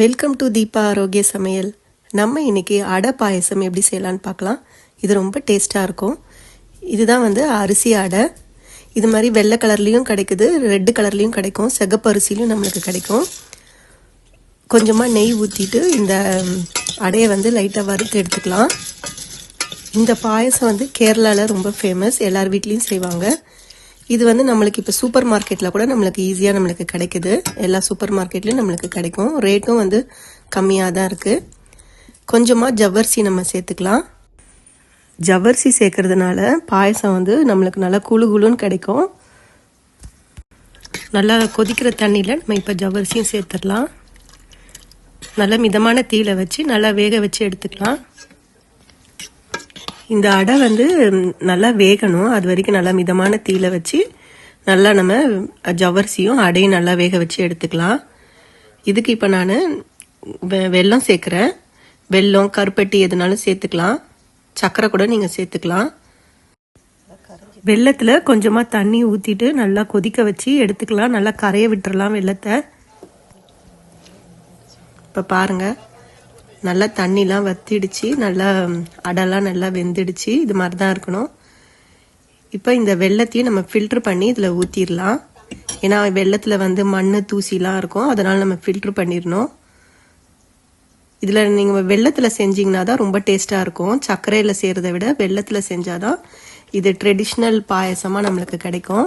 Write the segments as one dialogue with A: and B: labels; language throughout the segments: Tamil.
A: வெல்கம் டு தீபா ஆரோக்கிய சமையல் நம்ம இன்னைக்கு அடை பாயசம் எப்படி செய்யலான்னு பார்க்கலாம். இது ரொம்ப டேஸ்ட்டாக இருக்கும். இதுதான் வந்து அரிசி அடை. இது மாதிரி வெள்ளை கலர்லேயும் கிடைக்குது ரெட்டு கலர்லேயும் கிடைக்கும் சிகப்பு அரிசிலையும் நம்மளுக்கு கிடைக்கும். கொஞ்சமாக நெய் ஊற்றிட்டு இந்த அடையை வந்து லைட்டாக வறுத்து எடுத்துக்கலாம். இந்த பாயசம் வந்து கேரளாவில் ரொம்ப ஃபேமஸ் எல்லார் வீட்லேயும் செய்வாங்க. இது வந்து நம்மளுக்கு இப்போ சூப்பர் மார்க்கெட்டில் கூட நம்மளுக்கு ஈஸியாக நம்மளுக்கு கிடைக்குது. எல்லா சூப்பர் மார்க்கெட்லேயும் நம்மளுக்கு கிடைக்கும். ரேட்டும் வந்து கம்மியாக தான் இருக்குது கொஞ்சமாக ஜவ்வரிசி நம்ம சேர்த்துக்கலாம். ஜவ்வரிசி சேர்க்கறதுனால பாயசம் வந்து நம்மளுக்கு நல்லா குழு குழுன்னு கிடைக்கும். நல்லா கொதிக்கிற தண்ணியில் நம்ம இப்போ ஜவ்வரிசியும் சேர்த்துடலாம். நல்லா மிதமான தீயில வச்சு நல்லா வேக வச்சு எடுத்துக்கலாம். இந்த அடை வந்து நல்லா வேகணும். அது வரைக்கும் நல்லா மிதமான தீயில வச்சு நல்லா நம்ம ஜவரிசியும் அடையும் நல்லா வேக வச்சு எடுத்துக்கலாம். இதுக்கு இப்போ நான் வெல்லம் சேர்க்குறேன். வெல்லம் கருப்பட்டி எதுனாலும் சேர்த்துக்கலாம். சர்க்கரை கூட நீங்கள் சேர்த்துக்கலாம். வெள்ளத்தில் கொஞ்சமாக தண்ணி ஊற்றிட்டு நல்லா கொதிக்க வச்சு எடுத்துக்கலாம். நல்லா கரைய விட்டுறலாம் வெள்ளத்தை இப்போ பாருங்கள் நல்லா தண்ணிலாம் வத்திடுச்சு நல்லா அடெல்லாம் நல்லா வெந்துடுச்சு இது மாதிரி தான் இருக்கணும். இப்போ இந்த வெள்ளத்தையும் நம்ம ஃபில்ட்ரு பண்ணி இதில் ஊற்றிடலாம் ஏன்னா வெள்ளத்தில் வந்து மண் தூசிலாம் இருக்கும் அதனால் நம்ம ஃபில்ட்ரு பண்ணிடணும். இதில் நீங்கள் வெள்ளத்தில் செஞ்சிங்கன்னா தான் ரொம்ப டேஸ்ட்டாக இருக்கும். சர்க்கரையில் செய்கிறத விட வெள்ளத்தில் செஞ்சால் தான் இது ட்ரெடிஷ்னல் பாயசமாக நம்மளுக்கு கிடைக்கும்.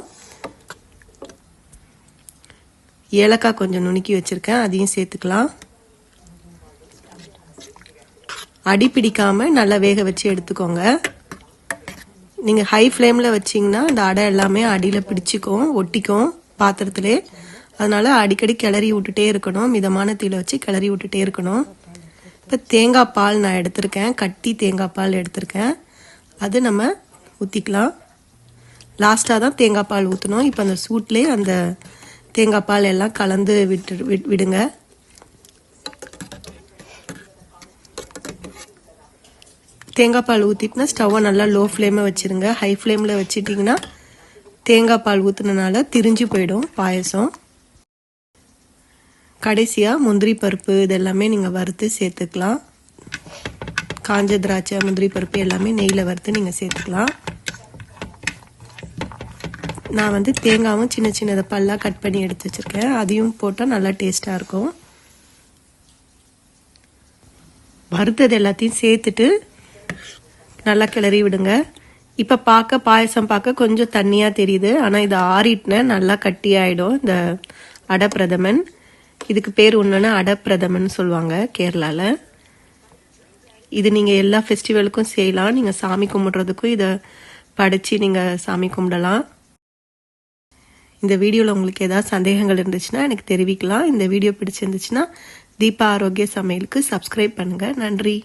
A: ஏலக்காய் கொஞ்சம் நுணுக்கி வச்சுருக்கேன் அதையும் சேர்த்துக்கலாம். அடி பிடிக்காம நல்லா வேக வச்சு எடுத்துக்கோங்க. நீங்கள் ஹை ஃப்ளேமில் வச்சிங்கன்னா அந்த அடை எல்லாமே அடியில் பிடிச்சிக்கும் ஒட்டிக்கும் பாத்திரத்திலே. அதனால அடிக்கடி கிளறி விட்டுட்டே இருக்கணும். மிதமான தீல வச்சு கிளறி விட்டுட்டே இருக்கணும். இப்போ தேங்காய் பால் நான் எடுத்திருக்கேன். கட்டி தேங்காய் பால் எடுத்திருக்கேன். அது நம்ம ஊற்றிக்கலாம் லாஸ்ட்டாக தான் தேங்காய் பால் ஊற்றணும் இப்போ அந்த சூட்லேயே அந்த தேங்காய் பால் எல்லாம் கலந்து விட்டு விடுங்க. தேங்காய் பால் ஊற்றிட்டுனா ஸ்டவ்வை நல்லா லோ ஃப்ளேமில் வச்சுருங்க. ஹை ஃப்ளேமில் வச்சிட்டிங்கன்னா தேங்காய் பால் ஊற்றுனனால திரிஞ்சு போயிடும் பாயசம். கடைசியாக முந்திரி பருப்பு இதெல்லாமே நீங்கள் வறுத்து சேர்த்துக்கலாம். காஞ்ச திராட்சை முந்திரி பருப்பு எல்லாமே நெய்யில் வறுத்து நீங்கள் சேர்த்துக்கலாம். நான் வந்து தேங்காவும் சின்ன சின்னதை பல்லாக கட் பண்ணி எடுத்து வச்சுருக்கேன். அதையும் போட்டால் நல்லா டேஸ்ட்டாக இருக்கும். வறுத்தது எல்லாத்தையும் சேர்த்துட்டு நல்லா கிளறி விடுங்க. இப்போ பார்க்க பாயசம் பார்க்க கொஞ்சம் தண்ணியாக தெரியுது. ஆனால் இது ஆறிட்டுன நல்லா கட்டி ஆகிடும் இந்த அடப்பிரதமன். இதுக்கு பேர் ஒன்றுன்னா அடப்பிரதமன் சொல்லுவாங்க கேரளாவில் இது நீங்கள் எல்லா ஃபெஸ்டிவலுக்கும் செய்யலாம். நீங்கள் சாமி கும்பிட்றதுக்கும் இதை படித்து நீங்கள் சாமி கும்பிடலாம். இந்த வீடியோவில் உங்களுக்கு ஏதாவது சந்தேகங்கள் இருந்துச்சுன்னா எனக்கு தெரிவிக்கலாம். இந்த வீடியோ பிடிச்சிருந்துச்சுன்னா தீபா ஆரோக்கிய சமையலுக்கு சப்ஸ்கிரைப் பண்ணுங்கள் நன்றி.